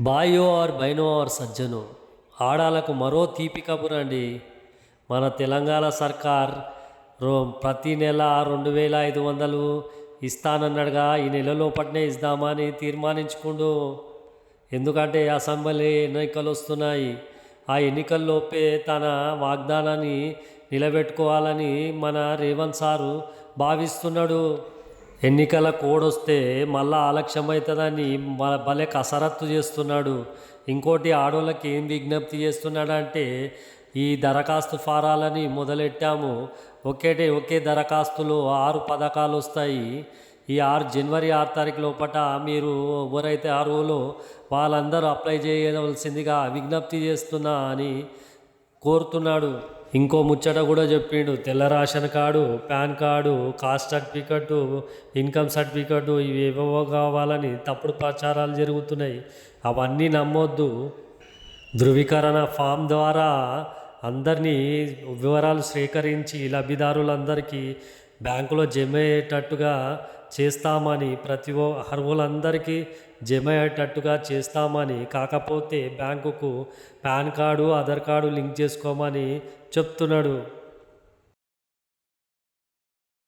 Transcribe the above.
బాయో are బైనో are సజ్జను ఆడాలకు మరో తీపి కబురండి మన తెలంగాణ సర్కార్ రో ప్రతి నెల రెండు వేల ఐదు వందలు ఇస్తానన్నాడుగా ఈ నెల లోపట్నే ఇస్తామని తీర్మానించుకుండు. ఎందుకంటే అసెంబ్లీ ఎన్నికలు వస్తున్నాయి ఆ ఎన్నికల్లోపే తన వాగ్దానాన్ని నిలబెట్టుకోవాలని మన రేవంత్ సారు భావిస్తున్నాడు. ఎన్నికల కోడ్ వస్తే మళ్ళా ఆలక్ష్యం అవుతుందని భలే కసరత్తు చేస్తున్నాడు. ఇంకోటి ఆడోళ్ళకి ఏం విజ్ఞప్తి చేస్తున్నాడంటే ఈ దరఖాస్తు ఫారాలని మొదలెట్టాము. ఒకేటే ఒకే దరఖాస్తులో ఆరు పథకాలు వస్తాయి ఈ ఆరు జనవరి ఆరు తారీఖు లోపట మీరు ఎవరైతే అర్హులో వాళ్ళందరూ అప్లై చేయవలసిందిగా విజ్ఞప్తి చేస్తున్నా అని కోరుతున్నాడు. ఇంకో ముచ్చట కూడా చెప్పిండు. తెల్ల ration card PAN card caste certificate income certificate ఇవి ఏవేవో కావాలని తప్పుడు ప్రచారాలు జరుగుతున్నాయి. అవన్నీ నమ్మొద్దు. ధృవీకరణ ఫామ్ ద్వారా అందరినీ వివరాలు సేకరించి లబ్ధిదారులందరికీ బ్యాంకులో జమ అయ్యేటట్టుగా చేస్తామని ప్రతి అర్హులందరికీ జమ అయ్యేటట్టుగా చేస్తామని కాకపోతే బ్యాంకుకు PAN card Aadhaar card link చేసుకోమని చెప్తున్నాడు.